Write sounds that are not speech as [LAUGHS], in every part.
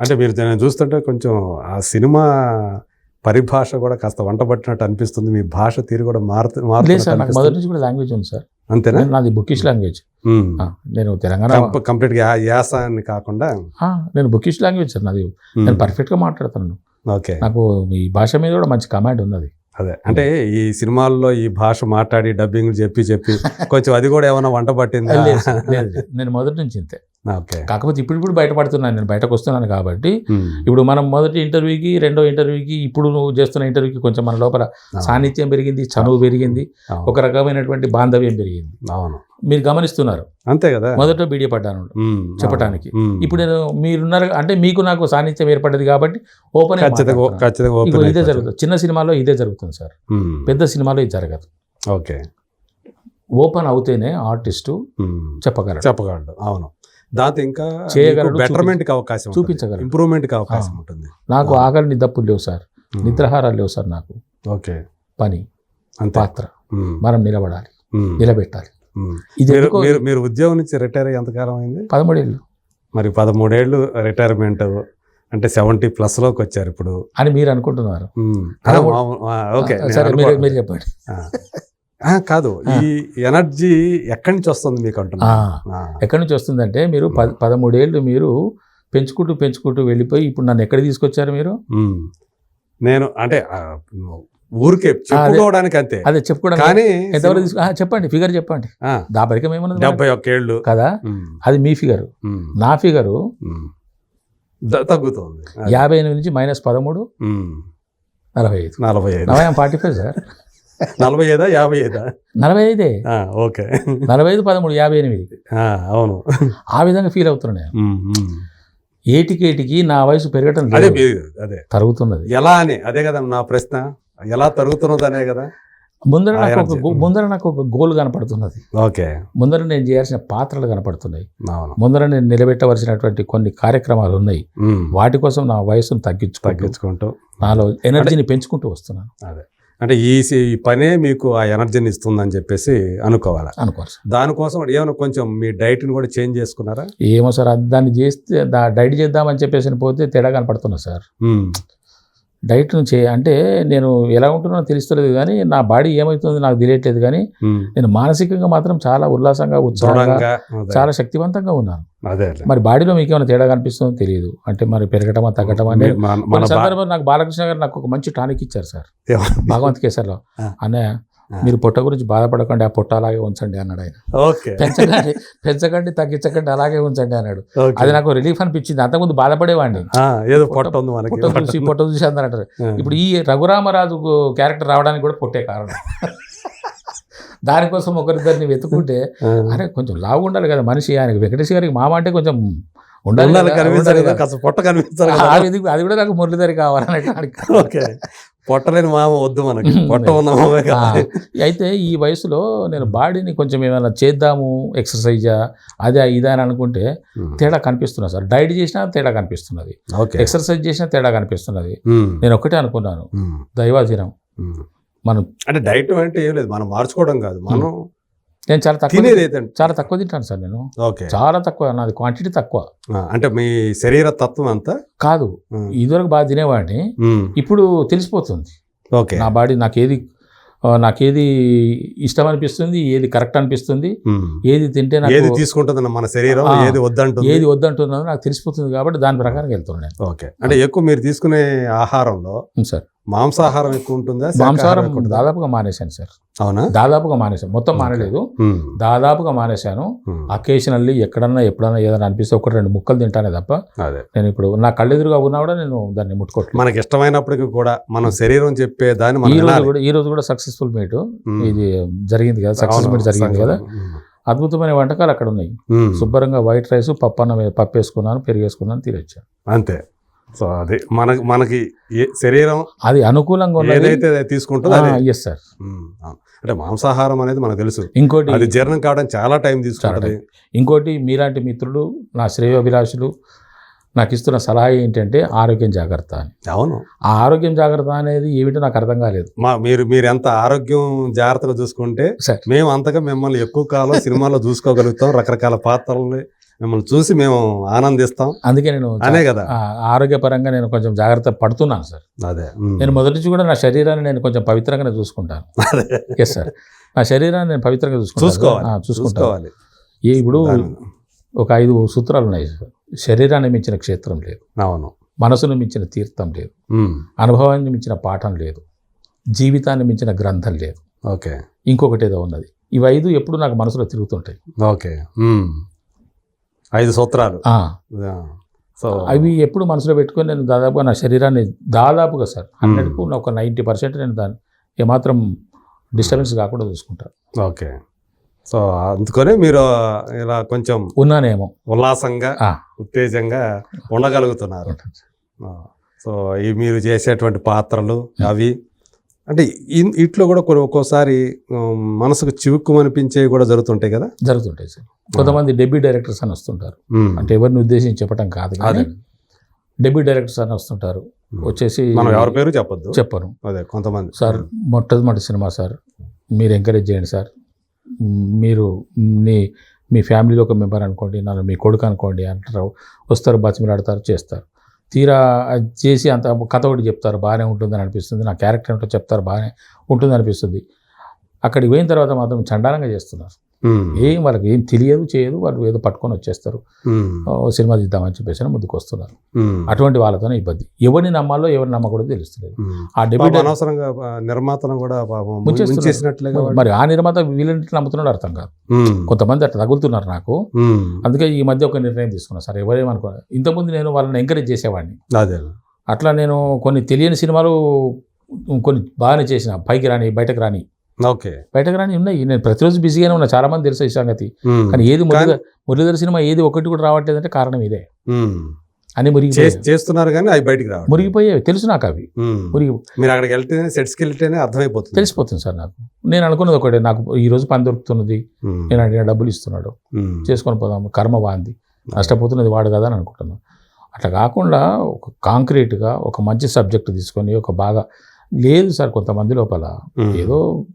అంటే మీరు నేను చూస్తుంటే కొంచెం ఆ సినిమా పరిభాష కూడా కాస్త వంట పట్టినట్టు అనిపిస్తుంది. మీ భాష తీరు కూడా మారుతు మారుతున్నట్టు సార్ నాకు మొదటి. నుంచి కూడా లాంగ్వేజ్ ఉంది సార్. అంతేనా? నాది బుకిష్ లాంగ్వేజ్. నేను తెలంగాణ కంప- కంప్లీట్గా యాస అని కాకుండా నేను బుకిష్ లాంగ్వేజ్ సార్ నాది. నేను పర్ఫెక్ట్గా మాట్లాడుతున్నాను. ఓకే. నాకు ఈ భాష మీద కూడా మంచి కమాండ్ ఉన్నది. అదే. అంటే ఈ సినిమాల్లో ఈ భాష మాట్లాడి డబ్బింగ్ చెప్పి చెప్పి [LAUGHS] కొంచెం అది కూడా ఏమైనా వంట పట్టిందా. నేను మొదటి నుంచి ఇంతే. కాకపోతే ఇప్పుడు ఇప్పుడు బయటపడుతున్నాను నేను బయటకు వస్తున్నాను కాబట్టి. ఇప్పుడు మనం మొదటి ఇంటర్వ్యూకి రెండో ఇంటర్వ్యూకి ఇప్పుడు నువ్వు చేస్తున్న ఇంటర్వ్యూకి కొంచెం మన లోపల. సాన్నిధ్యం పెరిగింది చనువు పెరిగింది. ఒక రకమైనటువంటి బాంధవ్యం పెరిగింది అవును మీరు గమనిస్తున్నారు అంతే కదా మొదట బీడియ పడ్డాను ఉమ్. చెప్పటానికి. ఉమ్. ఇప్పుడు నేను మీరున్నారు అంటే మీకు నాకు సాన్నిధ్యం ఏర్పడ్డది కాబట్టి ఓపెన్ ఇదే. జరుగుతుంది చిన్న సినిమాలో ఇదే జరుగుతుంది సార్. పెద్ద సినిమాలో ఇది జరగదు ఓకే ఓపెన్ అవుతేనే ఆర్టిస్టు. చెప్పగలడు చెప్పగలడు అవును దాంతో ఇంకా చేయగలడు, బెటర్మెంట్కి అవకాశం చూపించగలడు. ఇంప్రూవ్మెంట్కి అవకాశం. ఉంటుంది. నాకు. ఆకలి నిద్దప్పులు లేవు సార్. నిద్రాహారాలు లేవు సార్ నాకు. ఓకే. పని పాత్ర. మనం నిలబడాలి. నిలబెట్టాలి. ఇది మీరు మీరు ఉద్యోగం నుంచి రిటైర్ అయ్యి ఎంతకాలం అయింది? పదమూడేళ్ళు. మరి పదమూడేళ్ళు రిటైర్మెంట్ అంటే సెవెంటీ ప్లస్లోకి వచ్చారు ఇప్పుడు. అని మీరు అనుకుంటున్నారు. ఓకే సరే మీరు చెప్పండి. కాదు. ఈ ఎనర్జీ ఎక్కడి నుంచి వస్తుంది మీకు అంటున్నా. ఎక్కడి నుంచి వస్తుందంటే మీరు పద పదమూడేళ్ళు మీరు పెంచుకుంటూ పెంచుకుంటూ వెళ్ళిపోయి ఇప్పుడు నన్ను ఎక్కడ తీసుకొచ్చారు మీరు. నేను అంటే ఊరికే చెప్పుకోవడానికి అంతే. అదే చెప్పుకోవడానికి. కానీ ఎంతవరకు తీసుకు- చెప్పండి ఫిగర్ చెప్పండి. దాపరికం ఏమన్నది డెబ్బై ఒక్కేళ్ళు కదా? ఉమ్, అది మీ ఫిగర్. నా ఫిగరు తగ్గుతుంది. యాభై ఎనిమిది నుంచి మైనస్ పదమూడు నలభై ఐదు. నలభై ఐదు. నలభై ఫార్టీ ఫైవ్ సార్. నలభై ఐదా యాభై ఐదా నలభై ఐదే ఆ, ఓకే. నలభై ఐదు పదమూడు యాభై ఎనిమిది ఆ, అవును. ఆ విధంగా ఫీల్ అవుతున్నాను నేను. ఉమ్, ఉమ్. ఏటికి ఏటికి నా వయసు పెరగటం అదే అదే. తరుగుతున్నది. ఎలా అని అదే కదా నా ప్రశ్న. ఎలా తరుగుతున్నది అనే కదా. ముందర నాకు ఒక ముందర నాకు ఒక గోల్ కనపడుతున్నది. ఓకే. ముందర నేను చేయాల్సిన పాత్రలు కనపడుతున్నాయి. ముందర నేను నిలబెట్టవలసినటువంటి కొన్ని కార్యక్రమాలు ఉన్నాయి. వాటి కోసం నా వయసును తగ్గించుకుంటూ తగ్గించుకుంటూ. నాలో ఎనర్జీని పెంచుకుంటూ వస్తున్నాను. అదే. అంటే ఈ పనే మీకు ఆ ఎనర్జీని ఇస్తుందని చెప్పేసి అనుకోవాలి? అనుకోరు సార్. దానికోసం ఏమైనా కొంచెం మీ డైట్ని కూడా చేంజ్ చేసుకున్నారా? ఏమో సార్ అది దాన్ని చేస్తే డైట్ చేద్దామని చెప్పేసి పోతే తేడా కనపడుతున్నా సార్. డైట్ చే అంటే నేను ఎలా ఉంటున్నానో తెలుస్తలేదు కానీ నా బాడీ ఏమవుతుందో నాకు తెలియట్లేదు కానీ నేను మానసికంగా మాత్రం చాలా ఉల్లాసంగా ఉత్సాహంగా చాలా శక్తివంతంగా ఉన్నాను. మరి బాడీలో మీకు ఏమైనా తేడా కనిపిస్తుందో తెలియదు అంటే మరి పెరగటమా తగ్గటమా అంటే మన- సందర్భంలో నాకు బాలకృష్ణ గారు నాకు ఒక మంచి టానిక్ ఇచ్చారు సార్ భగవంత్ కేసర్లో. అన్నయ్య ఆ. మీరు పొట్ట గురించి బాధపడకండి ఆ పొట్ట అలాగే ఉంచండి అన్నాడు ఆయన. పెంచకండి పెంచకండి తగ్గించకండి అలాగే ఉంచండి అన్నాడు. అది నాకు రిలీఫ్ అనిపించింది. అంతకుముందు బాధపడేవాడిని. ఏదో పొట్ట ఉంది మనకి. పొట్ట చూసి పొట్ట చూసి అందరు అంటారు. ఆ, ఇప్పుడు ఈ రఘురామరాజు క్యారెక్టర్ రావడానికి కూడా పొట్టే కారణం. దానికోసం ఒకరిద్దరిని వెతుకుంటే. అరే కొంచెం లావు ఉండాలి కదా మనిషి. ఆయనకి వెంకటేష్ గారికి మామ అంటే కొంచెం ఉండాలి కనిపించాలి పొట్ట కనిపించాలి అది కూడా నాకు మురళీధరి కావాలనే ఓకే. పొట్టలేని మామ వద్దు మనకి. [LAUGHS] పొట్ట ఉన్న మామే కావాలి అయితే ఈ వయసులో నేను బాడీని కొంచెం ఏమైనా చేద్దాము ఎక్సర్సైజా అదే ఇదా అని అనుకుంటే తేడా కనిపిస్తున్నది సార్. డైట్ చేసినా తేడా కనిపిస్తున్నది. ఓకే. ఎక్సర్సైజ్ చేసినా తేడా కనిపిస్తున్నది. నేను ఒకటే అనుకున్నాను. దైవాధీనం. మనం అంటే డైట్ అంటే ఏం లేదు. మనం మార్చుకోవడం కాదు. మనం నేను చాలా తక్కువ చాలా తక్కువ తింటాను సార్ నేను. ఓకే. చాలా తక్కువ నాది క్వాంటిటీ తక్కువ. అంటే మీ శరీర తత్వం అంతా? కాదు. ఇదివరకు బాగా తినేవాడిని. ఇప్పుడు తెలిసిపోతుంది. ఓకే. నా బాడీ నాకేది నాకేది ఇష్టం అనిపిస్తుంది ఏది కరెక్ట్ అనిపిస్తుంది. ఏది తింటే ఏది నాకు తీసుకుంటుంది మన శరీరం ఏది వద్దంటుంది? ఏది వద్దంటున్నానో నాకు తెలిసిపోతుంది కాబట్టి దాని ప్రకారం వెళ్తున్నాను నేను. ఓకే. అంటే ఎక్కువ మీరు తీసుకునే ఆహారంలో సార్. మాంసాహారం ఎక్కువ ఉంటుందా? మాంసాహారం? దాదాపుగా మానేశాను సార్. అవునా? దాదాపుగా మానేశాను. మొత్తం మానలేదు. దాదాపుగా మానేశాను. అకేషనల్లీ ఎక్కడన్నా ఎప్పుడన్నా ఏదైనా అనిపిస్తే ఒకటి రెండు ముక్కలు తింటానే తప్ప నేను ఇప్పుడు నా కళ్ళెదురుగా ఉన్నా కూడా నేను దాన్ని ముట్టుకోవట్లేదు మనకి ఇష్టమైనప్పటికీ కూడా మన శరీరం చెప్పే దాన్ని ఈ రోజు. కూడా ఈ రోజు కూడా సక్సెస్ఫుల్ మీట్. ఇది జరిగింది కదా సక్సెస్ మీట్ జరిగింది కదా. అద్భుతమైన వంటకాలు అక్కడ ఉన్నాయి. శుభ్రంగా వైట్ రైస్ పప్పు అన్నం పప్పు వేసుకున్నాను పెరుగు వేసుకున్నాను తినొచ్చాను అంతే. సో అది మనకి మనకి ఏ శరీరం అది అనుకూలంగా ఉన్నది. ఏదైతే తీసుకుంటుందో అదే. Yes sir. అంటే మాంసాహారం అనేది మనకు తెలుసు. ఇంకోటి అది జీర్ణం కావడం చాలా టైం తీసుకుంటుంది. ఇంకోటి మీలాంటి మిత్రులు నా శ్రేయోభిలాషులు నాకు ఇస్తున్న సలహా ఏంటంటే ఆరోగ్యం జాగ్రత్త అని. అవును. ఆ ఆరోగ్యం జాగ్రత్త అనేది ఏమిటో నాకు అర్థం కాలేదు. మా మీరు మీరు ఎంత ఆరోగ్యం జాగ్రత్తగా చూసుకుంటే మేము అంతగా మిమ్మల్ని ఎక్కువ కాలం సినిమాలో చూసుకోగలుగుతాం రకరకాల పాత్రల్ని మిమ్మల్ని చూసి మేము ఆనందిస్తాం. అందుకే నేను అనే కదా. ఆరోగ్యపరంగా నేను కొంచెం జాగ్రత్త పడుతున్నాను సార్. అదే. నేను మొదటి నుంచి కూడా నా శరీరాన్ని నేను కొంచెం పవిత్రంగానే చూసుకుంటాను. ఎస్ సార్ నా శరీరాన్ని నేను పవిత్రంగా చూసుకుంటాను. చూసుకోవాలి. ఏ ఇప్పుడు ఒక ఐదు సూత్రాలు ఉన్నాయి సార్. శరీరాన్ని మించిన క్షేత్రం లేదు. అవును. మనసును మించిన తీర్థం లేదు. అనుభవాన్ని మించిన పాఠం లేదు. జీవితాన్ని మించిన గ్రంథం లేదు. ఓకే. ఇంకొకటి ఏదో ఉన్నది. ఇవి ఐదు ఎప్పుడు నాకు మనసులో తిరుగుతుంటాయి. ఓకే. ఐదు సూత్రాలు. సో అవి ఎప్పుడు మనసులో పెట్టుకొని నేను దాదాపుగా నా శరీరాన్ని దాదాపుగా సార్ హండ్రెడ్కు ఒక నైంటీ పర్సెంట్ నేను దాన్ని ఏమాత్రం డిస్టర్బెన్స్ కాకుండా చూసుకుంటాను ఓకే. సో అందుకనే మీరు ఇలా కొంచెం ఉన్నానేమో. ఉల్లాసంగా ఉత్తేజంగా ఉండగలుగుతున్నారు. సో ఈ మీరు చేసేటువంటి పాత్రలు అవి అంటే ఇట్లో కూడా కొన్ని ఒక్కోసారి మనసుకు చివుక్కుమనిపించేవి కూడా జరుగుతుంటాయి కదా? జరుగుతుంటాయి సార్. కొంతమంది డెబ్యూ డైరెక్టర్స్ అని వస్తుంటారు. అంటే ఎవరిని ఉద్దేశించి చెప్పడం కాదు కానీ డెబ్యూ డైరెక్టర్స్ అని వస్తుంటారు. వచ్చేసి మనం ఎవరి పేరు చెప్పొద్దు. చెప్పను. అదే కొంతమంది. సార్ మొట్టమొదటి సినిమా సార్. మీరు ఎంకరేజ్ చేయండి సార్. మీరు మీ మీ ఫ్యామిలీలో ఒక మెంబర్ అనుకోండి నన్ను మీ కొడుకు అనుకోండి అంటారు. వస్తారు బతిమిలాడతారు చేస్తారు. తీరా అది చేసి అంత కథ ఒకటి చెప్తారు బాగానే ఉంటుందని అనిపిస్తుంది. నా క్యారెక్టర్ ఏంటో చెప్తారు బాగానే ఉంటుంది అనిపిస్తుంది. అక్కడికి పోయిన తర్వాత మాత్రం చండాలంగా చేస్తున్నారు. ఏం వాళ్ళకి ఏం తెలియదు చేయదు వాళ్ళు ఏదో పట్టుకొని వచ్చేస్తారు. ఓ, సినిమా తీద్దామని చెప్పేసి ముందుకు వస్తున్నారు ఉమ్. అటువంటి వాళ్ళతోనే ఇబ్బంది ఎవరిని నమ్మాలో ఎవరిని నమ్మకూడదో తెలుస్తలేదు ఉమ్. ఆ డెబ్యూ పాపం అనవసరంగా నిర్మాతను కూడా. మరి ఆ నిర్మాత వీళ్ళంటే నమ్ముతున్నాడు అర్థం కాదు. కొంతమంది అట్లా తగులుతున్నారు నాకు. అందుకే ఈ మధ్య ఒక నిర్ణయం తీసుకున్నాను సార్ ఎవరేమనుకో ఇంతకుముందు నేను వాళ్ళని ఎంకరేజ్ చేసేవాడిని అట్లా నేను కొన్ని తెలియని సినిమాలు కొన్ని బాగానే చేసిన పైకి రాని బయటకు రాని ఓకే. బయటకు రాని ఉన్నాయి. నేను ప్రతిరోజు బిజీగానే ఉన్నా. చాలా మంది తెలుసు ఈ సంగతి. కానీ ఏది మురళీధర్ మురళీధర్ సినిమా ఏది ఒకటి కూడా రావట్లేదంటే కారణం ఇదే. అని మురిగిపోయాయి. చేస్తున్నారు కానీ అవి బయటికి రావు మురిగిపోయాయి. తెలుసు నాకు అవి. మురిగి మీరు అక్కడికి వెళ్తేనే సెట్స్కి వెళ్తేనే అర్థమైపోతుంది. తెలిసిపోతుంది సార్ నాకు. నేను అనుకున్నది ఒకటే. నాకు ఈ రోజు పని దొరుకుతున్నది. నేను అడిగిన డబ్బులు ఇస్తున్నాడు. చేసుకొని పోదాము. కర్మ వాంది. నష్టపోతున్నది వాడు కదా అని అనుకుంటున్నాను. అట్లా కాకుండా ఒక కాంక్రీట్గా ఒక మంచి సబ్జెక్ట్ తీసుకొని ఒక బాగా లేదు సార్ కొంతమంది లోపల. ఏదో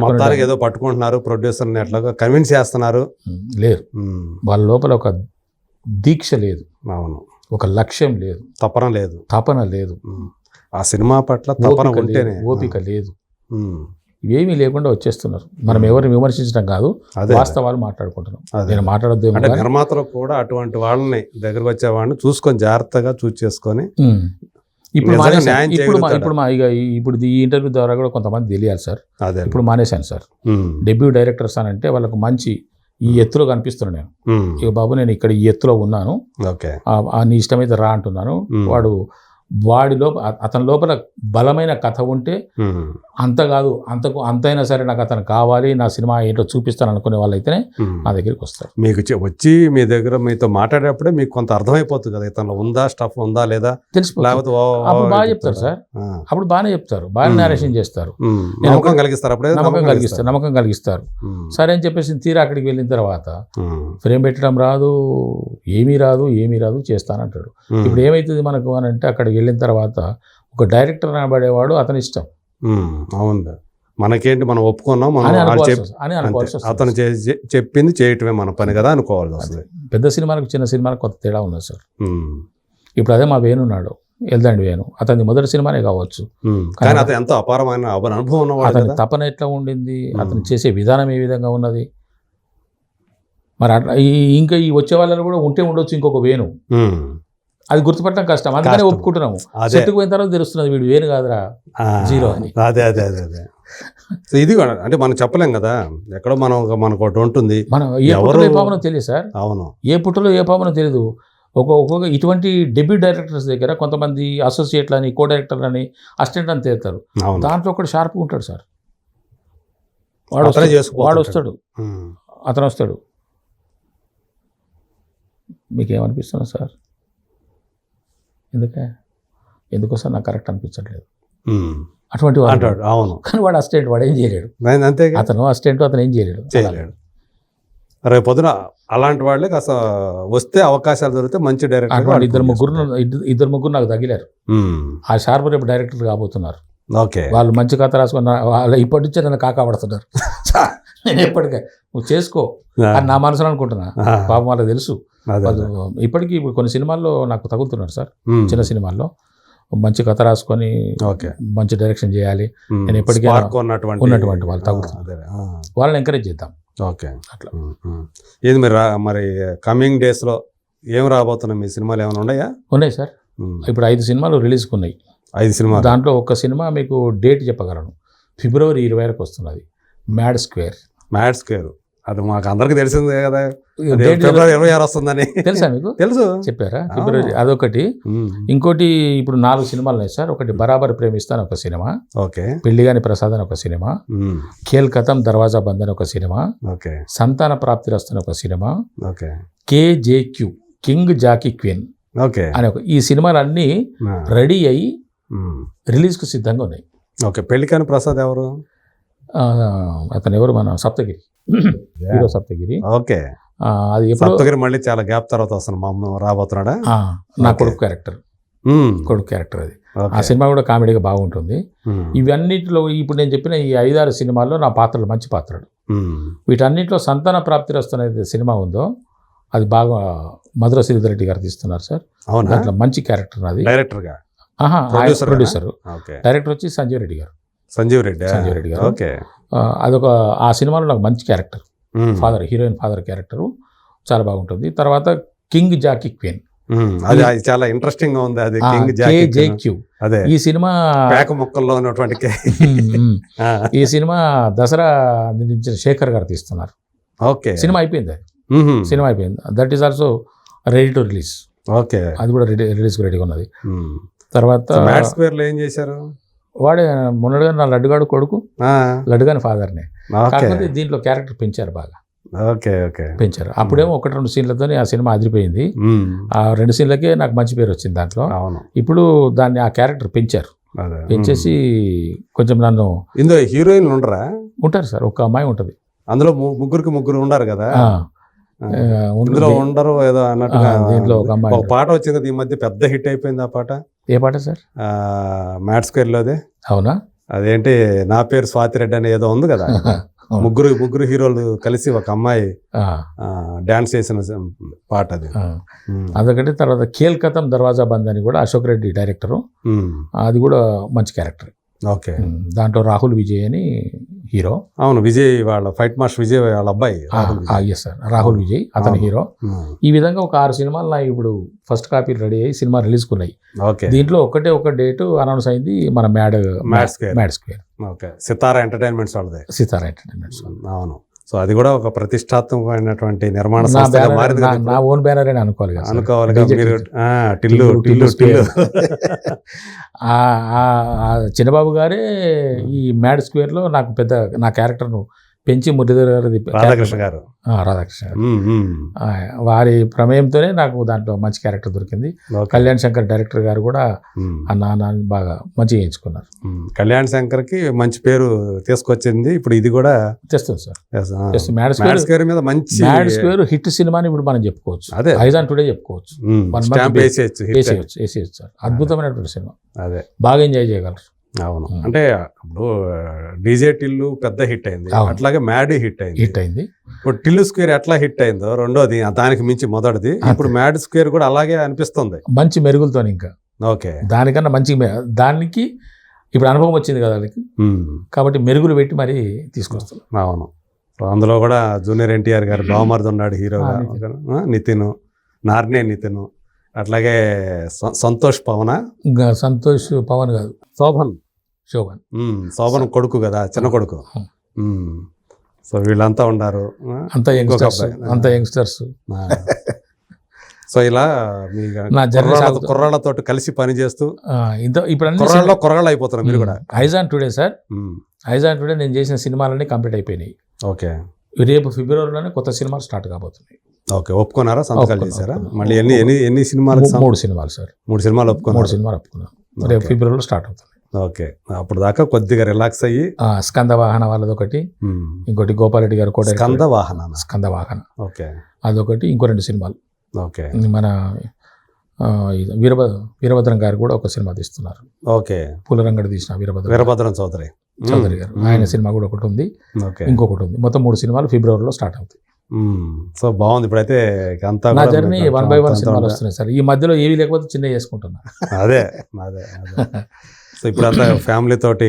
మొత్తానికి ఏదో పట్టుకుంటున్నారు ప్రొడ్యూసర్ని అట్లాగా కన్విన్స్ చేస్తున్నారు. లేరు. వాళ్ళ లోపల ఒక దీక్ష లేదు. అవును. ఒక లక్ష్యం లేదు. తపన లేదు. తపన లేదు. ఆ సినిమా పట్ల తపన ఉంటేనే. ఓపిక లేదు. ఇవేమీ లేకుండా వచ్చేస్తున్నారు. మనం ఎవరిని విమర్శించడం కాదు వాస్తవాలు మాట్లాడుకుంటున్నాం. నేను మాట్లాడద్దు అంటే నిర్మాతలు కూడా అటువంటి వాళ్ళని దగ్గరకు వచ్చే వాళ్ళని చూసుకొని జాగ్రత్తగా చూస్ చేసుకొని ఇప్పుడు మానేశాను. ఇప్పుడు? ఇప్పుడు మా ఇక ఇప్పుడు ఈ ఇంటర్వ్యూ ద్వారా కూడా కొంతమంది తెలియాలి సార్. ఇప్పుడు మానేశాను సార్. డెబ్యూ డైరెక్టర్స్ అని అంటే వాళ్ళకు మంచి ఈ ఎత్తులో కనిపిస్తున్నాను నేను. ఇక బాబు నేను ఇక్కడ ఈ ఎత్తులో ఉన్నాను. ఓకే. నీ ఇష్టమైతే రా అంటున్నాను. వాడు వాడి లోపల అతని లోపల బలమైన కథ ఉంటే. అంత కాదు అంతకు అంతైనా సరే నాకు అతను కావాలి నా సినిమా ఏంటో చూపిస్తాను అనుకునే వాళ్ళైతేనే. నా దగ్గరికి వస్తారు మీకు వచ్చి మీ దగ్గర మీతో మాట్లాడేటప్పుడే మీకు కొంత అర్థమైపోతుంది కదా ఇతను ఉందా స్టఫ్ ఉందా లేదా లేకపోతే ఓ అప్పుడు బాగా చెప్తారా? సార్. అప్పుడు బాగానే చెప్తారు బాగా. నేరేషన్ చేస్తారు నమ్మకం కలిగిస్తారు అప్పుడే నమ్మకం కలిగిస్తారు నమ్మకం కలిగిస్తారు. సరే అని చెప్పేసి తీరా అక్కడికి వెళ్ళిన తర్వాత. ఫ్రేమ్ పెట్టడం రాదు ఏమీ రాదు ఏమీ రాదు చేస్తానంటాడు. ఇప్పుడు ఏమవుతుంది మనకు అని అంటే అక్కడికి వెళ్ళిన తర్వాత ఒక డైరెక్టర్ అనబడేవాడు అతని ఇష్టం. అవును. మనకేంటి మనం ఒప్పుకున్నాం మనం అని అతను చెప్పింది చేయటమే మన పని కదా అనుకోవాల్సి వస్తుంది. పెద్ద సినిమాలకు చిన్న సినిమాలకు కొత్త తేడా ఉన్నది సార్. ఇప్పుడు అదే మా వేణున్నాడు వెళ్దండి వేణు. అతని మొదటి సినిమానే కావచ్చు. కానీ అతను ఎంతో అపారమైన అనుభవం అతని తపన ఎట్లా ఉండింది. అతను చేసే విధానం ఏ విధంగా ఉన్నది? మరి అట్లా ఈ ఇంకా ఈ వచ్చే వాళ్ళలో కూడా ఉంటే ఉండొచ్చు ఇంకొక వేణు. అది గుర్తుపట్టడం కష్టం. అందుకనే. ఒప్పుకుంటున్నాము. అదే. చెట్టుకు పోయిన తర్వాత తెలుస్తున్నది వీడు. వేణు కాదురా. జీరో అని. అదే అదే అదే అదే. సో ఇది కూడా అంటే మనం చెప్పలేం కదా. ఎక్కడో మనం మనకు ఒకటి ఉంటుంది. మనం ఏ ఎవరు- పుట్టలో ఏ పాపనో తెలియదు సార్. అవును. ఏ పుట్టలో ఏ పాపనో తెలియదు. ఒక ఒక్కొక్క ఇటువంటి డెబ్యూ డైరెక్టర్స్ దగ్గర కొంతమంది అసోసియేట్లు అని కో డైరెక్టర్లు అని అసిస్టెంట్ అని తేలుతారు అవును. దాంట్లో ఒకటి షార్ప్గా ఉంటాడు సార్. వాడు అతనే వస్తాడు. చేసుకుపోతుంటాడు. వాడు వస్తాడు. ఉమ్. అతను వస్తాడు. మీకేమనిపిస్తున్నా సార్? ఎందుకే? ఎందుకో సార్ నాకు కరెక్ట్ అనిపించట్లేదు. అటువంటి వాడు అవును. కానీ వాడు అసిస్టెంట్ వాడు ఏం చేయలేడు. నేను అంతేగా అతను అసిస్టెంట్ అతను ఏం చేయలేడు. చేయలేడు. రేపు పొద్దున అలాంటి వాళ్ళే కాస్త వస్తే అవకాశాలు దొరికితే మంచి డైరెక్టర్ ఇద్దరు ముగ్గురు ఇద్దరు- ఇద్దరు ముగ్గురు నాకు తగిలారు. ఆ షార్ప్ రేపు డైరెక్టర్ కాబోతున్నారు. ఓకే. వాళ్ళు మంచి కథ రాసుకున్న వాళ్ళు ఇప్పటి నుంచే నన్ను కాకాపడుతున్నారు [LAUGHS] సార్ నేను [LAUGHS] ఎప్పటికే నువ్వు చేసుకో. అని నా మనసులో అనుకుంటున్నా. పాపం వాళ్ళకి తెలుసు. ఇప్పటికీ ఇప్పుడు కొన్ని సినిమాల్లో నాకు తగులుతున్నారు సార్. చిన్న సినిమాల్లో. మంచి కథ రాసుకొని మంచి డైరెక్షన్ చేయాలి. నేను ఎప్పటికైనా స్పార్క్ ఉన్నటువంటి వాళ్ళు ఆ, వాళ్ళని ఎంకరేజ్ చేద్దాం. ఓకే. అట్లా. ఏది మరి మరి కమింగ్ డేస్లో ఏం రాబోతున్నాయి? మీ సినిమాలు ఏమైనా ఉన్నాయా? ఉన్నాయి సార్. ఇప్పుడు ఐదు సినిమాలు రిలీజ్కి ఉన్నాయి. ఐదు సినిమాలు. దాంట్లో ఒక సినిమా మీకు డేట్ చెప్పగలను. ఫిబ్రవరి ఇరవై వరకు వస్తున్నది. Mad Square. Mad Square. అది మాకు అందరికి తెలిసిందే కదా. ఫిబ్రవరి ఇరవై ఆరు వస్తుందని. తెలుసా మీకు? తెలుసు. చెప్పారా? ఫిబ్రవరి అదొకటి. ఇంకోటి ఇప్పుడు నాలుగు సినిమాలు ఉన్నాయి సార్. ఒకటి బరాబర్ ప్రేమిస్తాను ఒక సినిమా. ఓకే. పెళ్ళిగాని ప్రసాద్ అని ఒక సినిమా. ఖేల్ కథం దర్వాజా బంద్ అని ఒక సినిమా. ఓకే. సంతాన ప్రాప్తి రస్తున్న ఒక cinema. Okay. KJQ King Jacky Queen okay. అనే ఒక ఈ సినిమాలన్నీ రెడీ అయ్యి. రిలీజ్కు సిద్ధంగా ఉన్నాయి. ఓకే. పెళ్ళికాని ప్రసాద్ ఎవరు? అతను ఎవరు మన సప్తగిరి. హీరో సప్తగిరి. ఓకే. అది సప్తగిరి మళ్ళీ చాలా గ్యాప్ తర్వాత వస్తాను మా అమ్మ రాబోతున్నాడా? నా. కొడుకు క్యారెక్టర్. కొడుకు క్యారెక్టర్ అది. ఆ. సినిమా కూడా కామెడీగా బాగుంటుంది. ఇవన్నిటిలో ఇప్పుడు నేను చెప్పిన ఈ ఐదారు సినిమాల్లో నా పాత్రలు మంచి పాత్రలు. వీటన్నిటిలో సంతాన ప్రాప్తి వస్తున్న సినిమా ఉందో అది బాగా మధుర శ్రీధర్ రెడ్డి గారు తీస్తున్నారు సార్. దాంట్లో మంచి క్యారెక్టర్ అది డైరెక్టర్గా ఆహా Producer ప్రొడ్యూసర్. డైరెక్టర్ వచ్చి సంజీవ్ రెడ్డి గారు. సంజీవ్ రెడ్డి సంజీవ్ రెడ్డి గారు. ఓకే. అదొక ఆ సినిమాలో నాకు మంచి character. Father heroine father character. చాలా బాగుంటుంది. తర్వాత కింగ్ జాకీ క్వీన్. అది చాలా ఇంట్రెస్టింగ్గా ఉంది. అది కింగ్ జే జాకీ క్యూ అదే. ఈ సినిమా పేక ముక్కల్లో ఉన్నటువంటి [LAUGHS] ఈ సినిమా దసరా నిర్మించిన శేఖర్ గారు తీస్తున్నారు. ఓకే. సినిమా అయిపోయింది. అది సినిమా అయిపోయింది. That is also ready to release okay. అది కూడా రెడీ రిలీజ్ రెడీగా ఉన్నది. తర్వాత స్క్వేర్లో ఏం చేశారు? వాడే మొన్నడుగా నా లడ్డుగాడు కొడుకు లడ్డుగాని ఫాదర్నే. కాకపోతే దీంట్లో క్యారెక్టర్ పెంచారు బాగా. Okay okay. పెంచారు. అప్పుడేమో ఒకటి రెండు సీన్లతో ఆ సినిమా అదిరిపోయింది. ఆ రెండు సీన్లకే నాకు మంచి పేరు వచ్చింది దాంట్లో. అవును. ఇప్పుడు దాన్ని ఆ క్యారెక్టర్ పెంచారు. పెంచేసి కొంచెం నన్ను ఇందులో హీరోయిన్లు ఉండరా? ఉంటారు సార్ ఒక అమ్మాయి ఉంటుంది. అందులో ముగ్గురికి ముగ్గురు ఉండారు కదా? ఇందులో. ఉండరు ఏదో అన్నట్టుగా ఆ, దీంట్లో ఒక అమ్మాయి పాట వచ్చింది ఈ మధ్య పెద్ద హిట్ అయిపోయింది ఆ పాట. ఏ పాట సార్? మ్యాట్ స్క్వేర్ లోదే అవునా? అదేంటి నా పేరు స్వాతి రెడ్డి అని ఏదో ఉంది కదా. [LAUGHS] ముగ్గురు ముగ్గురు హీరోలు కలిసి ఒక అమ్మాయి డాన్స్ చేసిన పాట అది. అదొకటి తర్వాత ఖేల్ కథం దర్వాజా బంద్ అని కూడా అశోక్ రెడ్డి డైరెక్టరు. అది కూడా మంచి క్యారెక్టర్. ఓకే. దాంట్లో రాహుల్ విజయ్ అని హీరో. అవును విజయ్ వాళ్ళ ఫైట్ మాస్టర్ విజయ్ వాళ్ళ అబ్బాయి. ఎస్ సార్ రాహుల్ విజయ్ అతని. హీరో. ఈ విధంగా ఒక ఆరు సినిమాలు నా ఇప్పుడు ఫస్ట్ కాపీ రెడీ అయ్యి సినిమా రిలీజ్ కున్నాయి. ఓకే. దీంట్లో ఒకటే ఒక డేట్ అనౌన్స్ అయింది మన Mad Mad Square. Mad Square. Okay. Sitara Entertainments వాళ్ళదే. సితారా ఎంటర్టైన్మెంట్స్ అవును. సో అది కూడా ఒక ప్రతిష్టాత్మకమైనటువంటి నిర్మాణ నా సంస్థగా మారింది ఓన్ బ్యానర్ అని అనుకోవాలి. అనుకోవాలి మీరు టిల్లు టిల్లు, టిల్లు [LAUGHS] చిన్నబాబు గారే ఈ మ్యాడ్ స్క్వేర్లో నాకు పెద్ద నా క్యారెక్టర్ను పెంచి మురళీధర్ గారి రాధాకృష్ణ గారు. రాధాకృష్ణ గారు. వారి ప్రమేయంతోనే నాకు దాంట్లో మంచి క్యారెక్టర్ దొరికింది. కళ్యాణ్ శంకర్ డైరెక్టర్ గారు కూడా ఆ నాన్న బాగా మంచిగా ఎంచుకున్నారు. కళ్యాణ్ శంకర్కి మంచి పేరు తీసుకొచ్చింది. ఇప్పుడు ఇది కూడా తెస్తుంది సార్. మ్యాడ్ స్క్వేర్ మీద మంచి మ్యాడ్ స్క్వేర్ హిట్ సినిమాని ఇప్పుడు మనం చెప్పుకోవచ్చు. అదే. ఐజాన్ టుడే చెప్పుకోవచ్చు. వేసేయచ్చు వేసేయచ్చు సార్. అద్భుతమైనటువంటి సినిమా. అదే. బాగా ఎంజాయ్ చేయగలరు. అవును. అంటే ఇప్పుడు డీజే టిల్లు పెద్ద హిట్ అయింది. అట్లాగే మ్యాడ్ హిట్ అయింది. హిట్ అయింది. ఇప్పుడు టిల్లు స్క్వేర్ ఎట్లా హిట్ అయిందో రెండోది దానికి మించి మొదటిది. ఇప్పుడు మ్యాడ్ స్క్వేర్ కూడా అలాగే అనిపిస్తుంది. మంచి మెరుగులతో ఇంకా. ఓకే. దానికన్నా మంచి దానికి ఇప్పుడు అనుభవం వచ్చింది కదా ఉమ్, కాబట్టి మెరుగులు పెట్టి మరి తీసుకొస్తాం. అవును. అందులో కూడా జూనియర్ ఎన్టీఆర్ గారు బావమరిది ఉన్నాడు హీరోగా. ఆ, నితిన్. నార్నే నితిన్. అట్లాగే సంతోష్ పవన? సంతోష్ పవన్ కాదు. శోభన్? శోభన్. శోభన్ కొడుకు కదా చిన్న కొడుకు. సో వీళ్ళంతా ఉన్నారు. అంత యంగ్స్టర్స్. అంత యంగ్స్టర్స్. సో ఇలా మీ నా జర్నీ కుర్రాళ్ళ సాగుతూ- కుర్రాళ్ళతో కలిసి పని చేస్తూ ఇంత ఇప్పుడు కుర్రాళ్ళలో కుర్రాళ్ళు అయిపోతున్నారు మీరు కూడా. ఐజాన్ టుడే సార్. ఐజాన్ టుడే నేను చేసిన సినిమాలన్నీ కంప్లీట్ అయిపోయినాయి. ఓకే. రేపు ఫిబ్రవరిలోనే కొత్త సినిమాలు స్టార్ట్ కాబోతున్నాయి. ఓకే ఒప్పుకున్నారా? సంతకాలు చేశారా. మళ్ళీ ఎన్ని ఎన్ని ఎన్ని మూడు సినిమాలు సార్. మూడు సినిమాలు మూడు ఒప్పుకున్నారు సినిమాలు ఒప్పుకున్నాను రేపు. ఫిబ్రవరిలో స్టార్ట్ అవుతుంది. ఓకే అప్పుడు దాకా కొద్దిగా రిలాక్స్ అయ్యి స్కంద వాహన వాళ్ళది ఒకటి ఇంకోటి గోపాలరెడ్డి గారు కూడా స్కంద వాహన స్కంద వాహన. ఓకే. అదొకటి ఇంకో రెండు సినిమాలు. ఓకే. మన వీరభ వీరభద్రం గారు కూడా ఒక సినిమా తీస్తున్నారు. ఓకే. పూలరంగడి తీసిన వీరభద్రం. వీరభద్రం చౌదరి. చౌదరి గారు. ఆయన సినిమా కూడా ఒకటి ఉంది. ఓకే. ఇంకొకటి ఉంది. మొత్తం మూడు సినిమాలు ఫిబ్రవరిలో స్టార్ట్ అవుతాయి. సో బాగుంది. ఇప్పుడైతే అంతా నా జర్నీ వన్ బై వన్ సినిమాలు? వస్తున్నాయి సార్. ఈ మధ్యలో ఏవి లేకపోతే చిన్న చేసుకుంటున్నా. అదే అదే అదే. [LAUGHS] సో ఇప్పుడు అంతా ఫ్యామిలీ తోటి